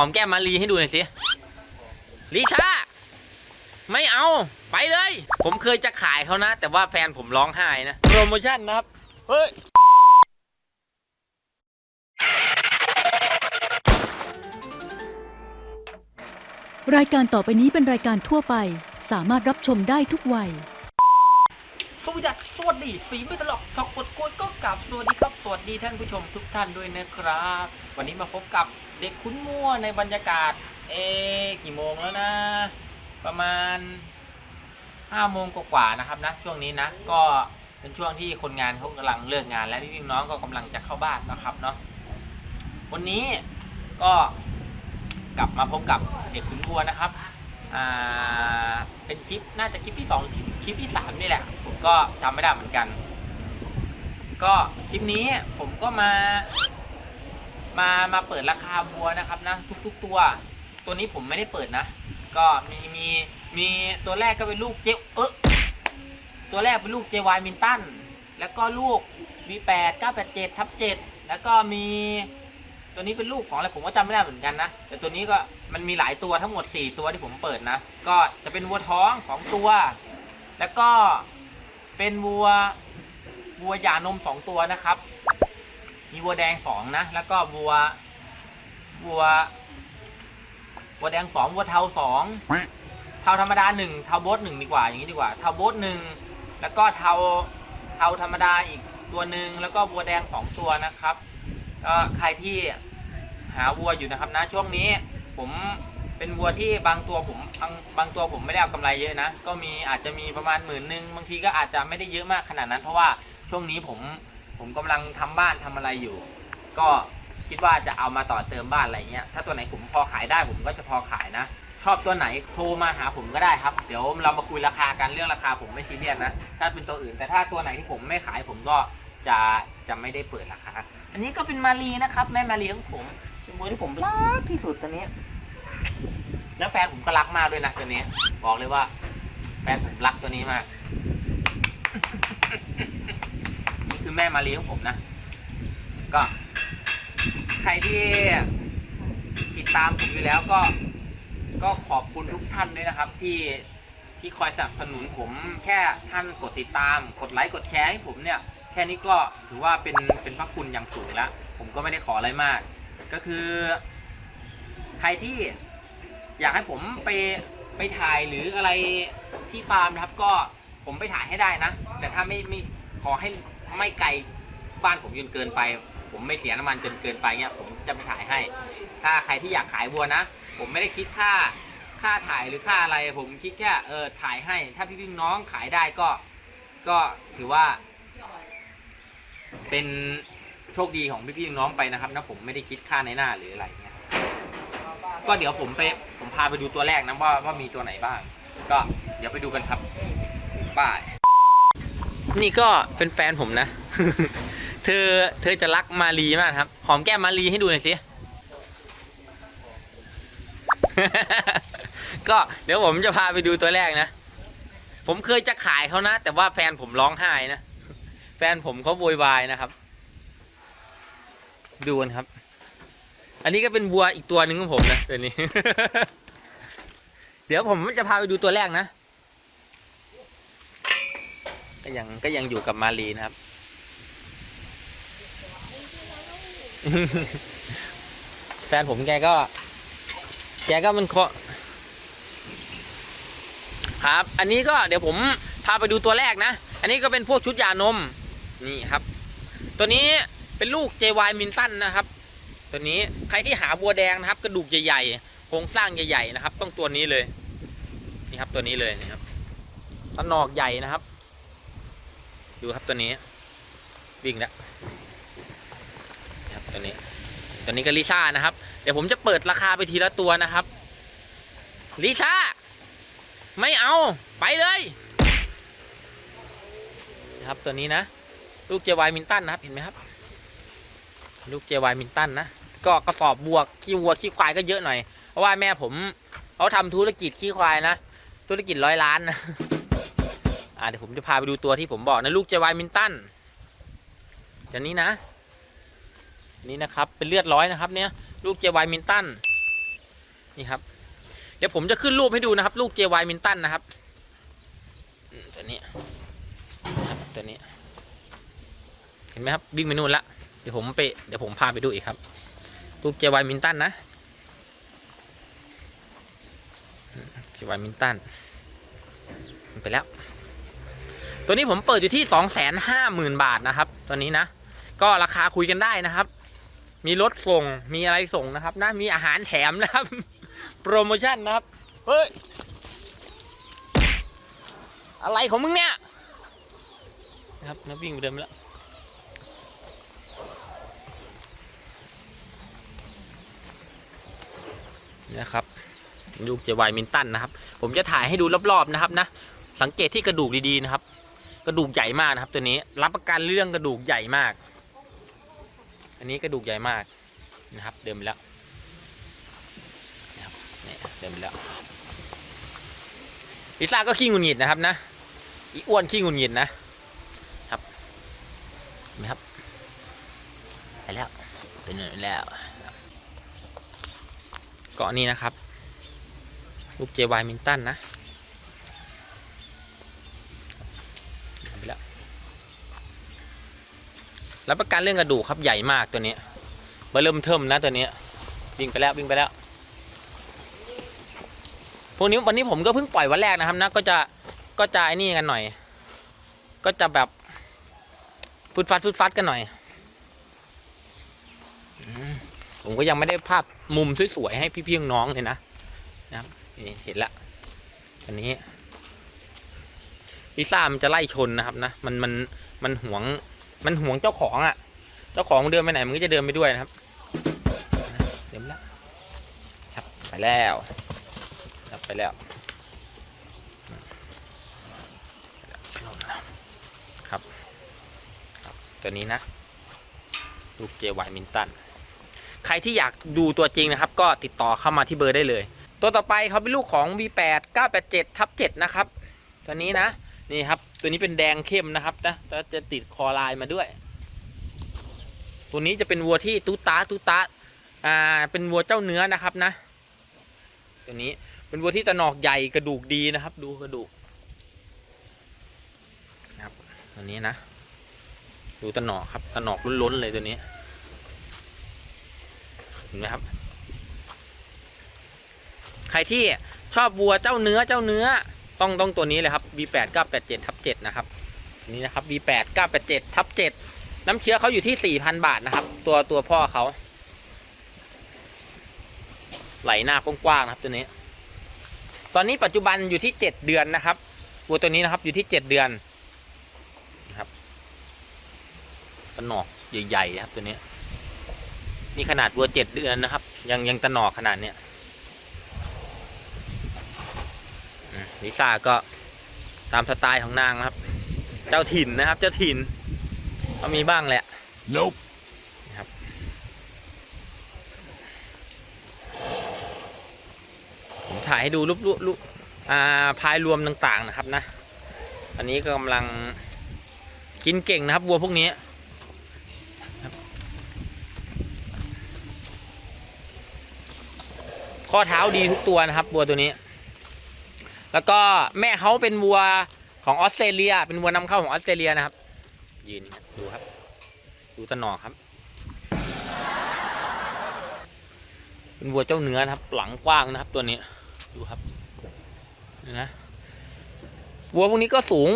อมแก้มมารีให้ดูหน่อยสิลิซ่าไม่เอาไปเลย ผมเคยจะขายเขานะ แต่ว่าแฟนผมร้องไห้นะโปรโมชั่นนะครับ เฮ้ยรายการต่อไปนี้เป็นรายการทั่วไป สามารถรับชมได้ทุกวัย สวัสดีสวัสดีสีไม่ตลกทอกกดกล้วยก็กลับสวัสดีครับสวัสดีท่านผู้ชมทุกท่านด้วยนะครับ วันนี้มาพบกับเด็กคุ้นมั่วในบรรยากาศ เอะกี่โมงแล้วนะ ประมาณห้าโมงกว่าๆนะครับนะ ช่วงนี้นะ ก็เป็นช่วงที่คนงานเขากำลังเลิกงาน และพี่น้องก็กำลังจะเข้าบ้านนะครับเนาะวันนี้ก็กลับมาพบกับเด็กคุ้นวัวนะครับ เป็นคลิปน่าจะคลิปที่สองคลิปที่สามนี่แหละ ผมก็จำไม่ได้เหมือนกัน ก็คลิปนี้ผมก็มา มามาเปิดราคาวัวนะครับนะ ทุก ๆ ตัว ตัวนี้ผมไม่ได้เปิดนะ ก็มีมีมีตัวแรกก็เป็นลูกเจเออตัวแรกเป็นลูกเจวายมินตันแล้วก็ลูก V8 987ทับ7แล้วก็มี ตัวนี้เป็นลูกของอะไรผมก็จำไม่ได้เหมือนกันนะ แต่ตัวนี้ก็มันมีหลายตัวทั้งหมด 4 ตัวที่ผมเปิดนะ ก็จะเป็นวัวท้อง 2 ตัว แล้วก็เป็นวัววัวหย่านม 2 ตัวนะครับ มีวัวแดง 2 นะ แล้วก็วัววัววัวแดง 2 วัวเทา 2 เทาธรรมดา 1 เทาโบสหนึ่งดีกว่าอย่างนี้ดีกว่า เทาโบสหนึ่งแล้วก็เทาเทาธรรมดาอีกตัวหนึ่งแล้วก็วัวแดง 2 ตัวนะครับก็ใครที่ หาวัวอยู่นะครับนะช่วงนี้ผมเป็นวัวที่บางตัวผมบางบางตัวผมไม่ได้เอากำไรเยอะนะ ก็มีอาจจะมีประมาณหมื่นหนึ่งบางทีก็อาจจะไม่ได้เยอะมากขนาดนั้น เพราะว่าช่วงนี้ผมผมกำลังทำบ้านทำอะไรอยู่ ก็คิดว่าจะเอามาต่อเติมบ้านอะไรเงี้ยถ้าตัวไหนผมพอขายได้ผมก็จะพอขายนะ ชอบตัวไหนโทรมาหาผมก็ได้ครับ เดี๋ยวเรามาคุยราคากันเรื่องราคาผมไม่ซีเรียสนะ ถ้าเป็นตัวอื่นแต่ถ้าตัวไหนที่ผมไม่ขายผมก็จะจะไม่ได้เปิดราคาอันนี้ก็เป็นมารีนะครับแม่มารีของผม เป็นวัวที่ผมรักที่สุดตัวนี้ แล้วแฟนผมก็รักมากด้วยนะตัวนี้ บอกเลยว่า แฟนผมรักตัวนี้มาก นี่คือแม่มารีของผมนะ ก็ ใครที่ติดตามผมอยู่แล้วก็ ก็ขอบคุณทุกท่านด้วยนะครับ ที่ที่คอยสนับสนุนผมแค่ท่านกดติดตาม กดไลค์กดแชร์ให้ผมเนี่ย แค่นี้ก็ถือว่าเป็นเป็นพระคุณอย่างสูงแล้ว ผมก็ไม่ได้ขออะไรมาก ก็คือ ใครที่อยากให้ผมไปไปถ่ายหรืออะไรที่ฟาร์มนะครับ ก็ผมไปถ่ายให้ได้นะ แต่ถ้าไม่ไม่ขอให้ไม่ไกลบ้านผมจนเกินไป ผมไม่เสียน้ำมันจนเกินไปเนี่ยผมจะไปถ่ายให้ ถ้าใครที่อยากขายวัวนะ ผมไม่ได้คิดค่าค่าถ่ายหรือค่าอะไร ผมคิดแค่เออถ่ายให้ ถ้าพี่พี่น้องขายได้ก็ก็ถือว่า เป็น โชคดีของพี่พี่น้องไปนะครับนะผมไม่ได้คิดค่าในหน้าหรืออะไรเงี้ยก็เดี๋ยวผมไปผมพาไปดูตัวแรกนะว่าว่ามีตัวไหนบ้าง ก็เดี๋ยวไปดูกันครับป้ายนี่ก็เป็นแฟนผมนะ เธอเธอจะรักมารีมากครับ หอมแก้มมารีให้ดูหน่อยสิ ก็เดี๋ยวผมจะพาไปดูตัวแรกนะ ผมเคยจะขายเขานะ แต่ว่าแฟนผมร้องไห้นะ แฟนผมเขาโวยวายนะครับ ดูกันครับ อันนี้ก็เป็นวัวอีกตัวหนึ่งของผมนะตัวนี้ เดี๋ยวผมจะพาไปดูตัวแรกนะ ก็ยังก็ยังอยู่กับมารีนะครับ แฟนผมแกก็ แกก็มันเคาะครับ อันนี้ก็เดี๋ยวผมพาไปดูตัวแรกนะ อันนี้ก็เป็นพวกชุดยานม นี่ครับ ตัวนี้ เป็นลูก JY มินตันนะครับ ตัวนี้ใครที่หาบัวแดงนะครับ กระดูกใหญ่ๆโครงสร้างใหญ่ๆนะครับ ต้องตัวนี้เลยนี่ครับตัวนี้เลยนะครับตะนอกใหญ่นะครับ ดูครับตัวนี้ วิ่งแล้วครับตัวนี้ ตัวนี้ก็ลิซ่านะครับ เดี๋ยวผมจะเปิดราคาไปทีละตัวนะครับลิซ่าไม่เอาไปเลยนะครับตัวนี้นะ ลูกเจวายมินตันนะครับ เห็นไหมครับ ลูกเจวายมินตันนะ ก็กระสอบบวกขี้วัวขี้ควายก็เยอะหน่อย เพราะว่าแม่ผมเขาทำธุรกิจขี้ควายนะ ธุรกิจร้อยล้านนะอ่าเดี๋ยวผมจะพาไปดูตัวที่ผมบอกนะลูกเจวายมินตันตัวนี้นะ นี่นะครับเป็นเลือดร้อยนะครับ เนี่ย ลูกเจวายมินตันนี่ครับ เดี๋ยวผมจะขึ้นรูปให้ดูนะครับ ลูก JY มินตันนะครับตัวนี้ตัวนี้ เห็นไหมครับวิ่งไปนู่นละ ดี๋ยวผมไปเดี๋ยวผมพาไปดูอีกครับ ลูก JY มินตันนะ JY มินตันไปแล้ว ตัวนี้ผมเปิดอยู่ที่สองแสนห้าหมื่นบาทนะครับ ตัวนี้นะ ก็ราคาคุยกันได้นะครับ มีรถส่งมีอะไรส่งนะครับนะมีอาหารแถมนะครับ โปรโมชั่นนะครับ เฮ้ย อะไรของมึงเนี่ย นะครับนะวิ่งไปเดินไปแล้ว นะครับ ลูกเจวายมินตันนะครับ ผมจะถ่ายให้ดูรอบๆนะครับนะ สังเกตที่กระดูกดีๆนะครับ กระดูกใหญ่มากนะครับ ตัวนี้รับประกันเรื่องกระดูกใหญ่มาก อันนี้กระดูกใหญ่มากนะครับ เดินไปแล้วนะครับนี่เดินไปแล้วพิซ่าก็ขี้งุนงิดนะครับนะอีอ้วนขี้งุนงิดนะครับเห็นไหมครับไปแล้วเป็นแล้ว เกาะนี้นะครับ ลูกเจวายมินตันนะไปแล้วรับประกันเรื่องกระดูกครับใหญ่มากตัวนี้เบเริ่มเทิมนะตัวนี้วิ่งไปแล้ววิ่งไปแล้วพวกนี้วันนี้ผมก็เพิ่งปล่อยวันแรกนะครับนะก็จะก็จะไอ้นี่กันหน่อย ก็จะแบบฟุดฟัดฟุดฟัดกันหน่อยอืม ผมก็ยังไม่ได้ภาพมุมสวยๆให้พี่ๆน้องเลยนะนะครับนี่เห็นละอันนี้ลิซ่ามันจะไล่ชนนะครับนะมันมันมันหวงมันหวงเจ้าของอะ่ะ เจ้าของเดินไปไหนมันก็จะเดินไปด้วยนะครับนะเดินแล้วครับไปแล้วครับไปแล้วครับ ตัวนี้นะ ลูกเจวายมินตัน ใครที่อยากดูตัวจริงนะครับ ก็ติดต่อเข้ามาที่เบอร์ได้เลย ตัวต่อไปเขาเป็นลูกของ V8 987ทับ7นะครับ ตัวนี้นะ นี่ครับ ตัวนี้เป็นแดงเข้มนะครับนะแล้วจะติดคอลายมาด้วย ตัวนี้จะเป็นวัวที่ตูตาตูตาอ่า เป็นวัวเจ้าเนื้อนะครับนะ ตัวนี้เป็นวัวที่ตะหนอกใหญ่กระดูกดีนะครับ ดูกระดูกนะครับตัวนี้นะ ดูตะหนอกครับตะหนอกล้นๆเลยตัวนี้ เห็นไหมครับ ใครที่ชอบวัวเจ้าเนื้อเจ้าเนื้อ ต้องต้องตัวนี้เลยครับ V8 987ทับ7นะครับนนี้นะครับ V8 987ทับ7น้ำเชื้อเขาอยู่ที่ 4,000 บาทนะครับ ตัวตัวพ่อเขาไหลหน้ากว้างๆนะครับตัวนี้ ตอนนี้ปัจจุบันอยู่ที่ 7 เดือนนะครับวัวตัวนี้นะครับอยู่ที่ 7 เดือนนะครับกระหนอกใหญ่ๆนะครับตัวนี้ นี่ขนาดวัวเจ็ดเดือนนะครับ ยังยังตะหนอกขนาดเนี้ยอืมลิซ่าก็ตามสไตล์ของนางนะครับ เจ้าถิ่นนะครับ เจ้าถิ่นก็มีบ้างแหละ Nope. ผมถ่ายให้ดูรูปรูปรูปอ่าพายรวมต่างๆนะครับนะ อันนี้ก็กำลังกินเก่งนะครับวัวพวกนี้ ข้อเท้าดีทุกตัวนะครับวัวตัวนี้ แล้วก็แม่เขาเป็นวัวของออสเตรเลีย เป็นวัวนำเข้าของออสเตรเลียนะครับ ยืนดูครับ ดูตะหนอกครับ เป็นวัวเจ้าเนื้อนะครับ หลังกว้างนะครับ ตัวนี้ ดูครับนี่นะวัวพวกนี้ก็สูง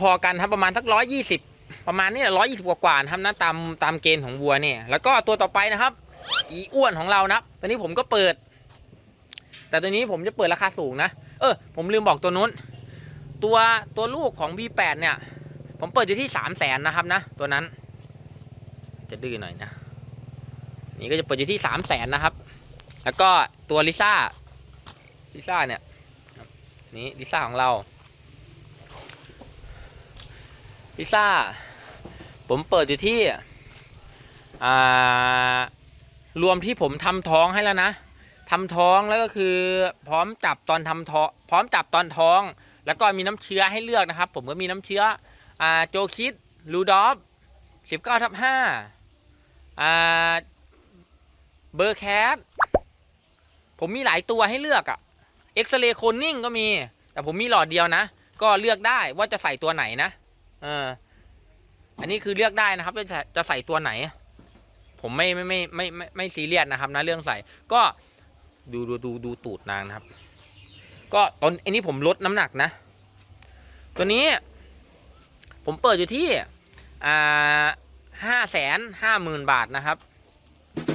พอๆกันครับประมาณสักร้อยยี่สิบประมาณนี้ร้อยยี่สิบกว่าๆนะครับนะตามตามเกณฑ์ของวัวเนี่ย แล้วก็ตัวต่อไปนะครับ อีอ้วนของเรานะครับตัวนี้ผมก็เปิด แต่ตัวนี้ผมจะเปิดราคาสูงนะ เออ ผมลืมบอกตัวนู้น ตัวตัวลูกของ V8 เนี่ย ผมเปิดอยู่ที่สามแสนนะครับนะ ตัวนั้น จะดื้อหน่อยนะ นี่ก็จะเปิดอยู่ที่สามแสนนะครับ แล้วก็ตัวลิซ่า ลิซ่าเนี่ย นี่ลิซ่าของเรา ลิซ่า ผมเปิดอยู่ที่ อ่า รวมที่ผมทำท้องให้แล้วนะ ทำท้องแล้วก็คือพร้อมจับตอนทำท้องพร้อมจับตอนท้อง แล้วก็มีน้ำเชื้อให้เลือกนะครับ ผมก็มีน้ำเชื้ออ่าโจคิดลูดอฟสิบเก้าทับห้าอ่าเบอร์แคทผมมีหลายตัวให้เลือกอะเอ็กซเรย์โคนนิ่งก็มี แต่ผมมีหลอดเดียวนะ ก็เลือกได้ว่าจะใส่ตัวไหนนะเอออันนี้คือเลือกได้นะครับจะจะใส่ตัวไหน ผมไม่ไม่ไม่ไม่ไม่ไม่ซีเรียสนะครับนะเรื่องใส่ก็ ดูดูดูดูตูดนางนะครับ ก็ตอนอันนี้ผมลดน้ำหนักนะ ตัวนี้ ผมเปิดอยู่ที่อ่าห้าแสนห้าหมื่นบาทนะครับ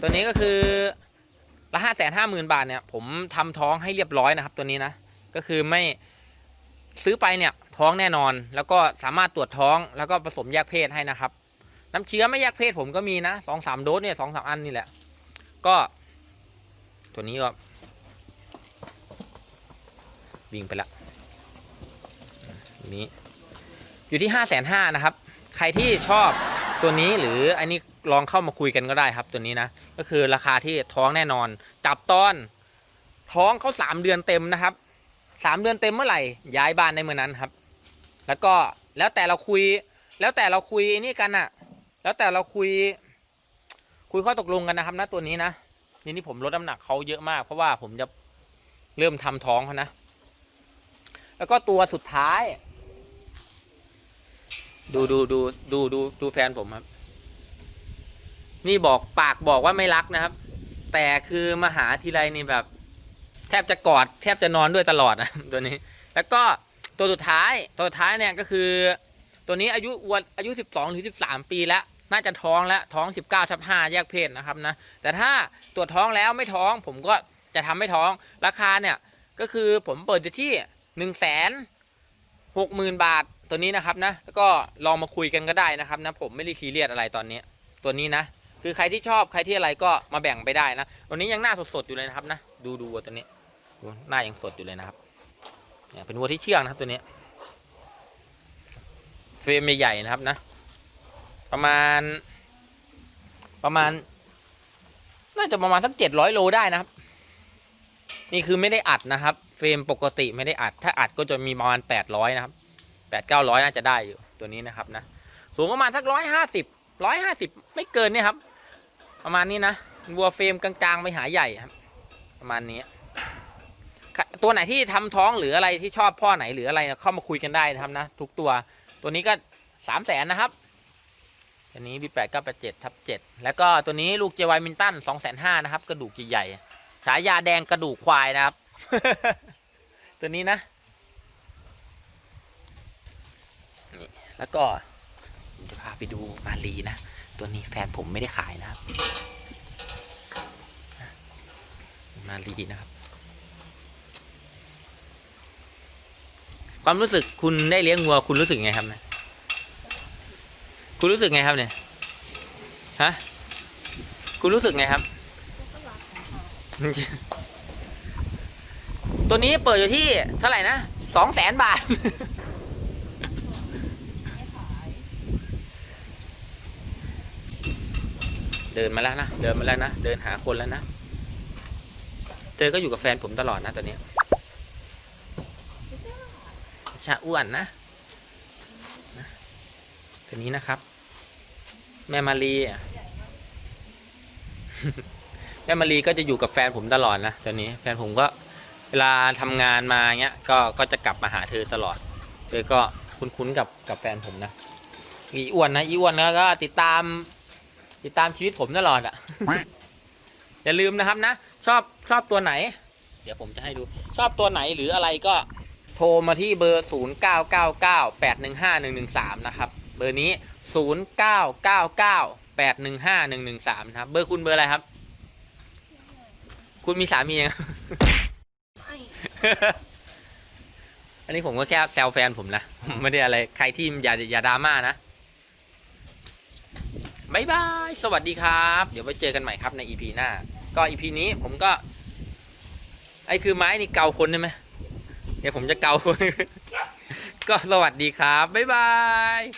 ตัวนี้ก็คือละห้าแสนห้าหมื่นบาทเนี่ย ผมทำท้องให้เรียบร้อยนะครับ ตัวนี้นะก็คือไม่ซื้อไปเนี่ยท้องแน่นอน แล้วก็สามารถตรวจท้องแล้วก็ผสมแยกเพศให้นะครับ น้ำเชื้อไม่แยกเพศผมก็มีนะสองสามโดสเนี่ยสองสามอันนี่แหละ ก็ ตัวนี้ก็ วิ่งไปละนี้อยู่ที่ห้าแสนห้านะครับ ใครที่ชอบตัวนี้หรืออันนี้ลองเข้ามาคุยกันก็ได้ครับตัวนี้นะ ก็คือราคาที่ท้องแน่นอน จับตอน ท้องเขาสามเดือนเต็มนะครับสามเดือนเต็มเมื่อไหร่ ย้ายบ้านในเมื่อนั้นครับ แล้วก็แล้วแต่เราคุย แล้วแต่เราคุยไอ้นี่กันอะแล้วแต่เราคุย คุยข้อตกลงกันนะครับนะตัวนี้นะ นี่นี่ผมลดน้ำหนักเขาเยอะมาก เพราะว่าผมจะเริ่มทำท้องเขานะ แล้วก็ตัวสุดท้าย ดูดูดูดูดูดูแฟนผมครับ นี่บอกปากบอกว่าไม่รักนะครับ แต่คือมาหาทีไรนี่แบบ แทบจะกอด แทบจะนอนด้วยตลอดนะตัวนี้ แล้วก็ตัวสุดท้าย ตัวสุดท้ายเนี่ยก็คือ ตัวนี้อายุวัวอายุสิบสองหรือสิบสามปีแล้ว น่าจะท้องแล้วท้องสิบเก้าทับห้าแยกเพศนะครับนะแต่ถ้าตรวจท้องแล้วไม่ท้อง ผมก็จะทำไม่ท้องราคาเนี่ยก็คือผมเปิดอยู่ที่หนึ่งแสนหกหมื่นบาทตัวนี้นะครับนะแล้วก็ลองมาคุยกันก็ได้นะครับนะผมไม่ได้ซีเรียสอะไรตอนนี้ตัวนี้นะ คือใครที่ชอบใครที่อะไรก็มาแบ่งไปได้นะตัวนี้ยังหน้าสดๆอยู่เลยนะครับนะดูดูวัวตัวนี้ดูหน้ายังสดอยู่เลยนะครับเนี่ยเป็นวัวที่เชื่องนะครับตัวนี้เฟรมใหญ่ๆนะครับนะ ประมาณ ประมาณ น่าจะประมาณสักเจ็ดร้อยโลได้นะครับ นี่คือไม่ได้อัดนะครับ เฟรมปกติไม่ได้อัด ถ้าอัดก็จะมีประมาณแปดร้อยนะครับแปดเก้าร้อยน่าจะได้อยู่ตัวนี้นะครับนะ สูงประมาณสักร้อยห้าสิบร้อยห้าสิบไม่เกินเนี่ยครับ ประมาณนี้นะวัวเฟรมกลางๆไปหาใหญ่ครับ ประมาณนี้ตัวไหนที่ทำท้องหรืออะไรที่ชอบพ่อไหนหรืออะไรเข้ามาคุยกันได้นะครับนะ ทุกตัวตัวนี้ก็สามแสนนะครับ ตัวนี้ B แปดเก้าแปดเจ็ดทับเจ็ดแล้วก็ตัวนี้ลูกเจวายมินตันสองแสนห้านะครับ กระดูกใหญ่ๆฉายาแดงกระดูกควายนะครับ ตัวนี้นะนี่แล้วก็จะพาไปดูมาลีนะ ตัวนี้แฟนผมไม่ได้ขายนะครับ มาลีนะครับ ความรู้สึกคุณได้เลี้ยงวัวคุณรู้สึกไงครับ คุณรู้สึกไงครับเนี่ย ฮะ คุณรู้สึกไงครับ ตัวนี้เปิดอยู่ที่เท่าไหร่นะสองแสนบาท เดินมาแล้วนะ เดินมาแล้วนะ เดินหาคนแล้วนะ เธอก็อยู่กับแฟนผมตลอดนะตอนนี้ชาอ้วนนะนะตัวนี้นะครับ แม่มารีอะแม่มารีก็จะอยู่กับแฟนผมตลอดนะตัวนี้แฟนผมก็เวลาทำงานมาเงี้ย ก็ก็จะกลับมาหาเธอตลอดเธอก็คุ้นๆกับกับแฟนผมนะอีอ้วนนะอีอ้วนแล้วก็ติดตาม ติดตามชีวิตผมตลอดอะอย่าลืมนะครับนะชอบชอบตัวไหน เดี๋ยวผมจะให้ดู ชอบตัวไหนหรืออะไรก็โทรมาที่เบอร์ 0 9 9 9 8 1 5 1 1 3 นะครับ เบอร์นี้ะครับเบอร์นี้0 9 9 9 8 1 5 1 1 3นะครับ เบอร์คุณเบอร์อะไรครับ คุณมีสามียัง อันนี้ผมก็แค่แซวแฟนผมนะ ผมไม่ได้อะไร ใครที่อย่าอย่าดราม่านะบายบาย สวัสดีครับ เดี๋ยวไว้เจอกันใหม่ครับใน EP หน้า ก็ EP นี้ผมก็ ไอ้คือไม้นี่เกาคนใช่ไหม เดี๋ยวผมจะเกาคน ก็สวัสดีครับ บ๊ายบาย